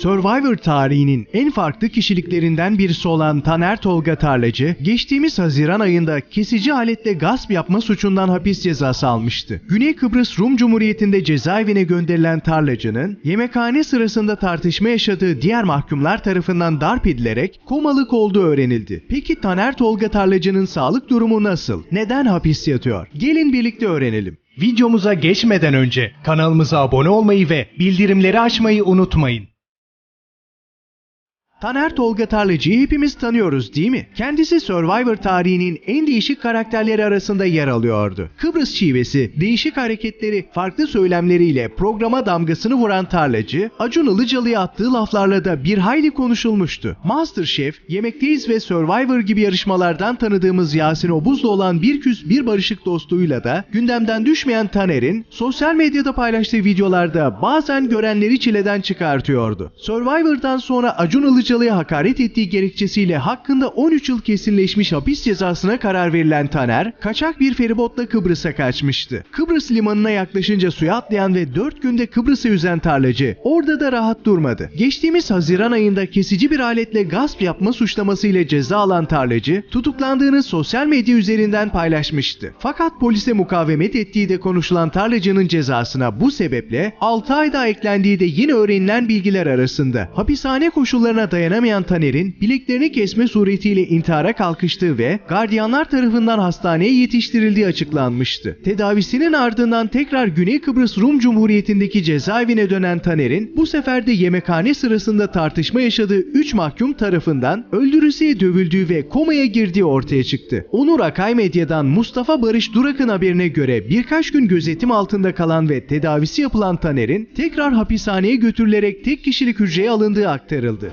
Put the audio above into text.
Survivor tarihinin en farklı kişiliklerinden birisi olan Taner Tolga Tarlacı, geçtiğimiz Haziran ayında kesici aletle gasp yapma suçundan hapis cezası almıştı. Güney Kıbrıs Rum Cumhuriyeti'nde cezaevine gönderilen Tarlacı'nın yemekhane sırasında tartışma yaşadığı diğer mahkumlar tarafından darp edilerek komalık olduğu öğrenildi. Peki Taner Tolga Tarlacı'nın sağlık durumu nasıl? Neden hapis yatıyor? Gelin birlikte öğrenelim. Videomuza geçmeden önce kanalımıza abone olmayı ve bildirimleri açmayı unutmayın. Taner Tolga Tarlacı'yı hepimiz tanıyoruz değil mi? Kendisi Survivor tarihinin en değişik karakterleri arasında yer alıyordu. Kıbrıs şivesi, değişik hareketleri, farklı söylemleriyle programa damgasını vuran Tarlacı, Acun Ilıcalı'ya attığı laflarla da bir hayli konuşulmuştu. Masterchef, Yemekteyiz ve Survivor gibi yarışmalardan tanıdığımız Yasin Obuz'la olan bir küs bir barışık dostluğuyla da gündemden düşmeyen Taner'in sosyal medyada paylaştığı videolarda bazen görenleri çileden çıkartıyordu. Survivor'dan sonra Acun Ilıcalı'ya hakaret ettiği gerekçesiyle hakkında 13 yıl kesinleşmiş hapis cezasına karar verilen Taner, kaçak bir feribotla Kıbrıs'a kaçmıştı. Kıbrıs limanına yaklaşınca suya atlayan ve 4 günde Kıbrıs'a yüzen tarlacı orada da rahat durmadı. Geçtiğimiz Haziran ayında kesici bir aletle gasp yapma suçlamasıyla ceza alan tarlacı tutuklandığını sosyal medya üzerinden paylaşmıştı. Fakat polise mukavemet ettiği de konuşulan tarlacının cezasına bu sebeple 6 ay daha eklendiği de yine öğrenilen bilgiler arasında. Hapishane koşullarına dayanamayan Taner'in bileklerini kesme suretiyle intihara kalkıştığı ve gardiyanlar tarafından hastaneye yetiştirildiği açıklanmıştı. Tedavisinin ardından tekrar Güney Kıbrıs Rum Cumhuriyeti'ndeki cezaevine dönen Taner'in bu sefer de yemekhane sırasında tartışma yaşadığı 3 mahkum tarafından öldürülseye dövüldüğü ve komaya girdiği ortaya çıktı. Onur Akay Medya'dan Mustafa Barış Durak'ın haberine göre birkaç gün gözetim altında kalan ve tedavisi yapılan Taner'in tekrar hapishaneye götürülerek tek kişilik hücreye alındığı aktarıldı.